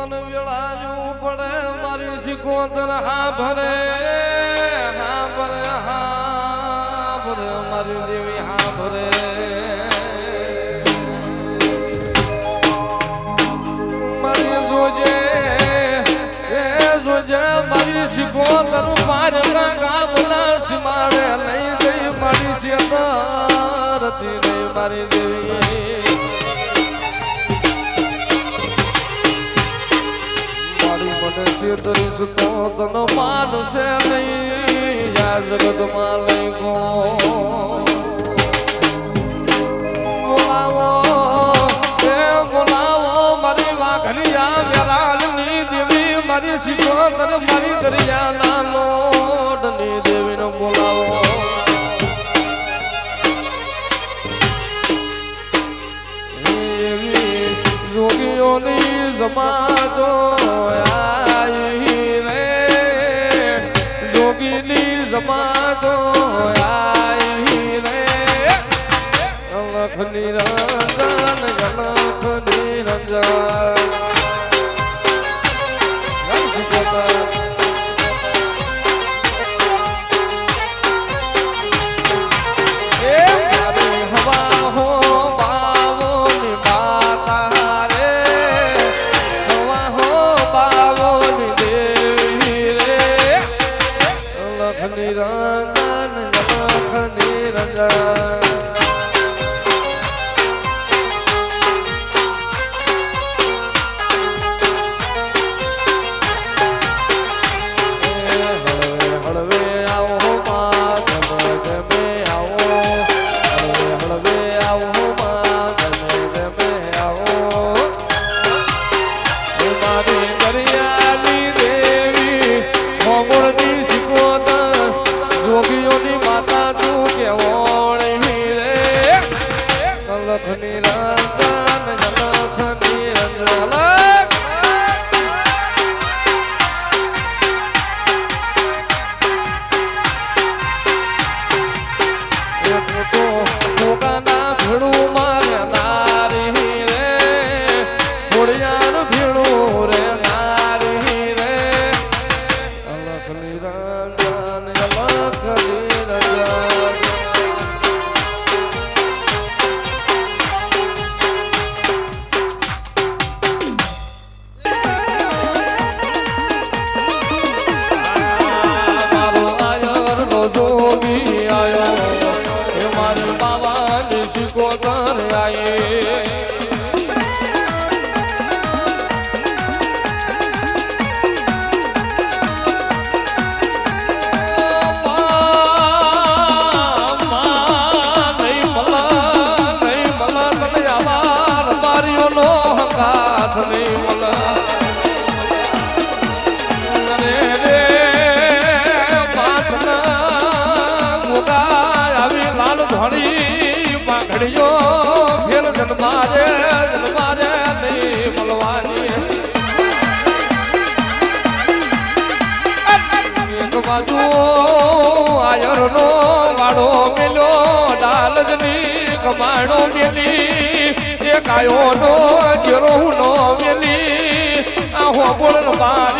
મન વેળાયું પડે, મારી શીખોતર હા ભરે હા ભરે હા ભરે, મારી દેવી હા ભરે. મારી જોજે, એ જોજે, મારી શીખોતર મારના ગામના સીમાડે નહીં ગઈ મારી શેતરતી નહીં મારી દેવી. મને શેતરી સુતો તનો માનશે નહીં. યા જગતમાં લઈ બોલાવો, એ બોલાવો, મારી વાઘનિયા વેરાલની દેવી, મારી શિકોતર મારી દરિયાના લોટની દેવીને બોલાવો. એવી જોગીઓની જમાતો આઈ રે. જોગીની જમાતો આઈ રે. લખની રંજન લખની નિરંજન love. કમાણો મેલી. એક હું નો મેલી. આહો બોલ મારી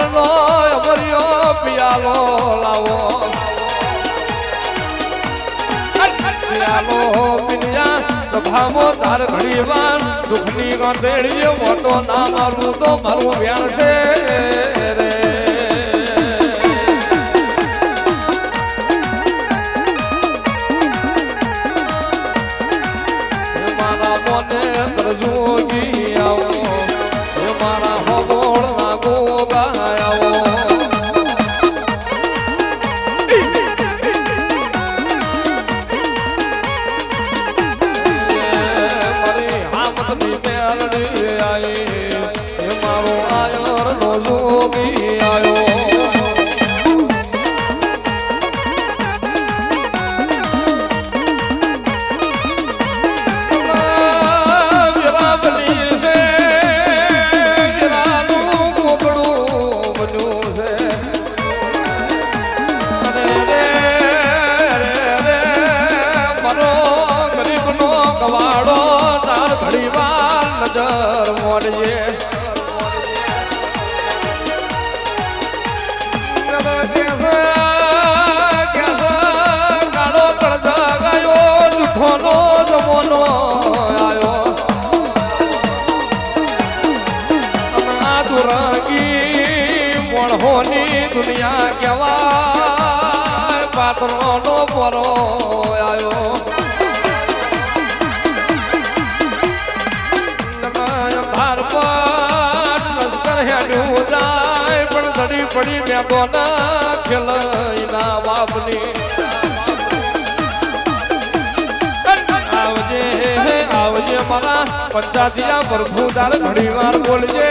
હામો ચાર ઘડી વાન દુઃખની ગંધેડીએ મોટો ના મારું તો મારું વેણ છે. રે ગોના ખેલના બાપની આવજે આવજે મારા પંચાધિયા પ્રભુ દાર ઘણી વાર બોલજે.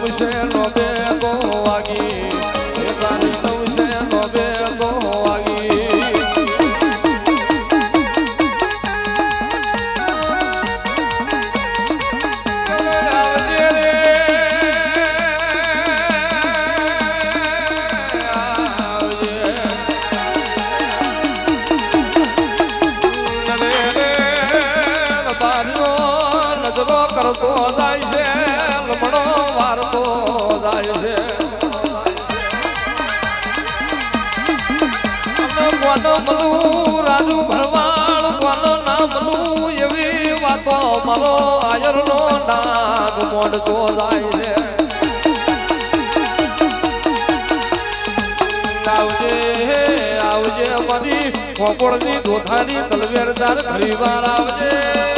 આપશે નો બે નો નાગ મોડતો જાય રે. આવજે આવજે મારી ખોપડની ધોથાની તલવેરદાર ઘણી આવજે.